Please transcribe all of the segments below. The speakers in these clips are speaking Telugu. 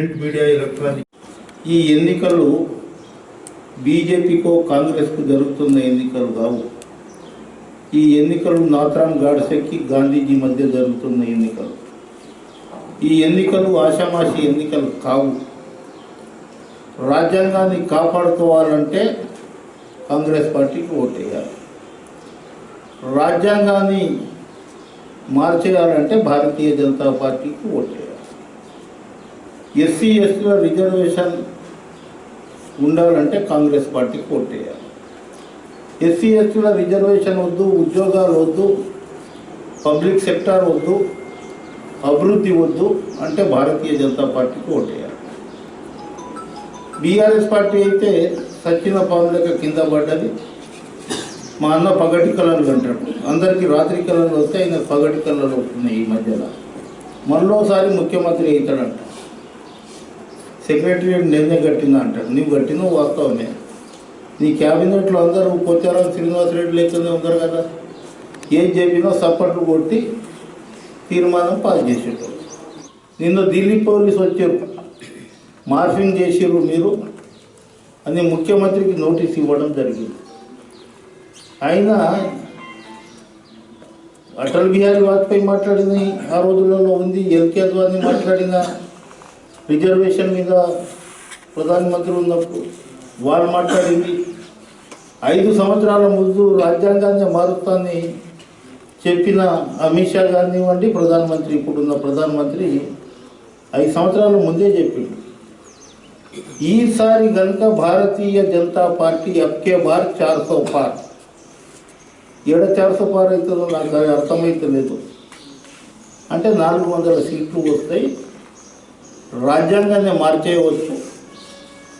Print media electronic. ఈ ఎన్నికలు బీజేపీకో కాంగ్రెస్కు జరుగుతున్న ఎన్నికలు కావు. ఈ ఎన్నికలు నాథరామ్ గాడ్సెక్కి గాంధీజీ మధ్య జరుగుతున్న ఎన్నికలు. ఈ ఎన్నికలు ఆషామాషి ఎన్నికలు కావు. రాజ్యాంగాన్ని కాపాడుకోవాలంటే కాంగ్రెస్ పార్టీకి ఓటేయాలి. రాజ్యాంగాన్ని మార్చేయాలంటే భారతీయ జనతా పార్టీకి ఓటేయాలి. ఎస్సీ ఎస్టీలో రిజర్వేషన్ ఉండాలంటే కాంగ్రెస్ పార్టీకి ఓటేయాలి ఎస్సీ ఎస్టీల రిజర్వేషన్ వద్దు ఉద్యోగాలు వద్దు పబ్లిక్ సెక్టార్ వద్దు అభివృద్ధి వద్దు అంటే భారతీయ జనతా పార్టీకి ఓటేయాలి బీఆర్ఎస్ పార్టీ అయితే సచ్చిన పాములక కింద పడ్డది. మా అన్న పగటి కళలు అంటాడు అందరికీ రాత్రి కళలు వస్తే ఆయన పగటి కళలు వస్తున్నాయి ఈ మధ్యలో. మళ్ళోసారి ముఖ్యమంత్రి అవుతాడంట. సెక్రటరియట్ నేనే కట్టినా అంటాడు. నువ్వు కట్టిన వాస్తవమే. నీ క్యాబినెట్లో అందరూ పోచారం శ్రీనివాసరెడ్డి లేకుండా ఉన్నారు కదా. ఏం చెప్పినా సపోర్ట్లు కొట్టి తీర్మానం పాస్ చేసేటోళ్ళు నిన్న ఢిల్లీ పోలీస్ వచ్చారు. మార్ఫింగ్ చేసిర్రు మీరు అని ముఖ్యమంత్రికి నోటీస్ ఇవ్వడం జరిగింది. అయినా అటల్ బిహారీ వాజ్పేయి మాట్లాడింది ఆ రోజులలో ఉంది. ఎల్కే అద్వానీ మాట్లాడిన రిజర్వేషన్ మీద ప్రధానమంత్రి ఉన్నప్పుడు వాళ్ళు మాట్లాడింది ఐదు సంవత్సరాల ముందు రాజ్యాంగాన్ని మారుతాన్ని చెప్పిన అమిత్ షా కానివ్వండి ప్రధానమంత్రి ఇప్పుడున్న ప్రధానమంత్రి ఐదు సంవత్సరాల ముందే చెప్పిండు. ఈసారి కనుక భారతీయ జనతా పార్టీ అబ్కే బార్ చార్సో పార్. ఏడ చార్సో పార్ అవుతుందో నాకు అది అర్థమైతలేదు. అంటే నాలుగు వందల సీట్లు వస్తాయి. రాజ్యాంగాన్ని మార్చేయవచ్చు.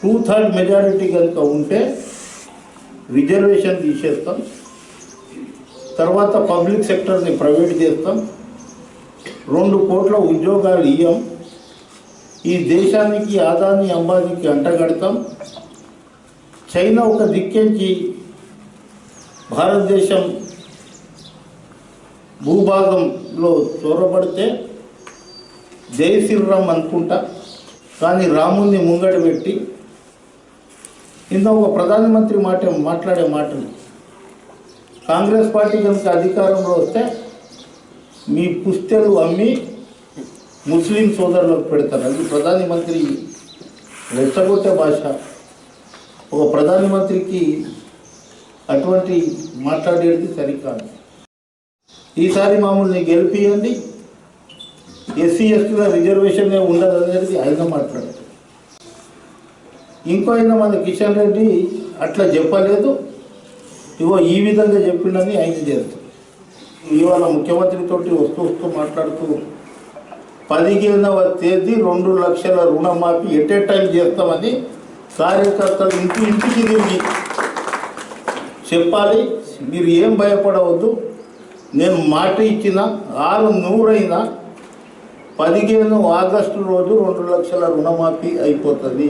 టూ థర్డ్ మెజారిటీ కనుక ఉంటే రిజర్వేషన్ తీసేస్తాం. తర్వాత పబ్లిక్ సెక్టర్ని ప్రైవేట్ చేస్తాం. రెండు కోట్ల ఉద్యోగాలు ఇయ్యం. ఈ దేశానికి ఆదాని అంబానీకి అంటగడతాం. చైనా ఒక దిక్కించి భారతదేశం భూభాగంలో చొరబడితే జై శ్రీరామ్ అనుకుంటా. కానీ రాముని ముంగట పెట్టి ఇంత ఒక ప్రధానమంత్రి మాట మాట్లాడే మాటలు. కాంగ్రెస్ పార్టీ కనుక అధికారంలో వస్తే మీ పుస్తెలు అమ్మి ముస్లిం సోదరులకు పెడతారు. అది ప్రధానమంత్రి రెచ్చగొట్టే భాష. ఒక ప్రధానమంత్రికి అటువంటి మాట్లాడేది సరికాదు. ఈసారి మామూలుని గెలిపియండి. ఎస్సీ ఎస్టీల రిజర్వేషన్ ఉండదు అనేది ఆయన మాట్లాడారు. ఇంకో ఆయన మన కిషన్ రెడ్డి అట్లా చెప్పలేదు. ఇగో ఈ విధంగా చెప్పిండని ఆయన చేస్తారు ఇవాళ ముఖ్యమంత్రితోటి వస్తూ వస్తూ మాట్లాడుతూ పదిహేనవ తేదీ రెండు లక్షల రుణమాఫీ ఎట్ ఏ టైం చేస్తామని కార్యకర్తలు ఇంటి ఇంటికి తిరిగి చెప్పాలి. మీరు ఏం భయపడవద్దు. నేను మాట ఇచ్చిన ఆరు నూరైనా పదిహేను ఆగస్టు రోజు రెండు లక్షల రుణమాఫీ అయిపోతుంది.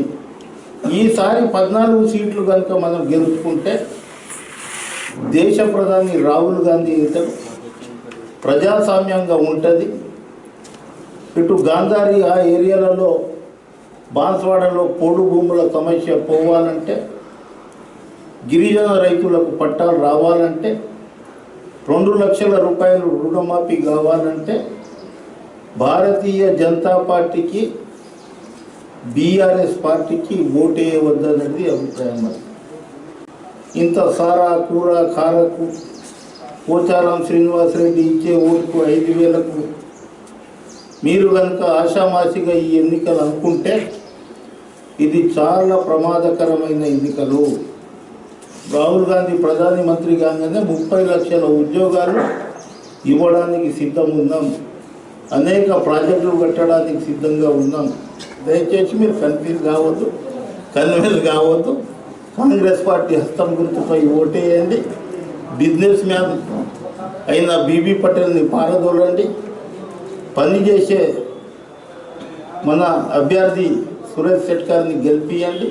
ఈసారి పద్నాలుగు సీట్లు కనుక మనం గెలుచుకుంటే దేశ ప్రధాని రాహుల్ గాంధీ ఇతడు ప్రజాస్వామ్యంగా ఉంటుంది. ఇటు గాంధారి ఆ ఏరియాలలో బాన్స్వాడలో పోడు భూముల సమస్య పోవాలంటే గిరిజన రైతులకు పట్టాలు రావాలంటే రెండు లక్షల రూపాయలు రుణమాఫీ కావాలంటే భారతీయ జనతా పార్టీకి బీఆర్ఎస్ పార్టీకి ఓటే వద్దనేది అభిప్రాయం మరి. ఇంత సారా కూర కారకు పోచారం శ్రీనివాసరెడ్డి ఇచ్చే ఓటుకు ఐదు వేలకు మీరు కనుక ఆషామాషిగా ఈ ఎన్నికలు అనుకుంటే ఇది చాలా ప్రమాదకరమైన ఎన్నికలు. రాహుల్ గాంధీ ప్రధాని మంత్రి కాగానే ముప్పై లక్షల ఉద్యోగాలు ఇవ్వడానికి సిద్ధం ఉన్నాం. అనేక ప్రాజెక్టులు కట్టడానికి సిద్ధంగా ఉన్నాం. దయచేసి మీరు కన్ఫ్యూజ్ కావద్దు కన్విన్స్ కావద్దు. కాంగ్రెస్ పార్టీ హస్తం గుర్తుపై ఓటేయండి. బిజినెస్ మ్యాన్ అయిన బీబీ పటేల్ని పారదోలండి. పనిచేసే మన అభ్యర్థి సురేష్ శెట్కర్ని గెలిపియండి.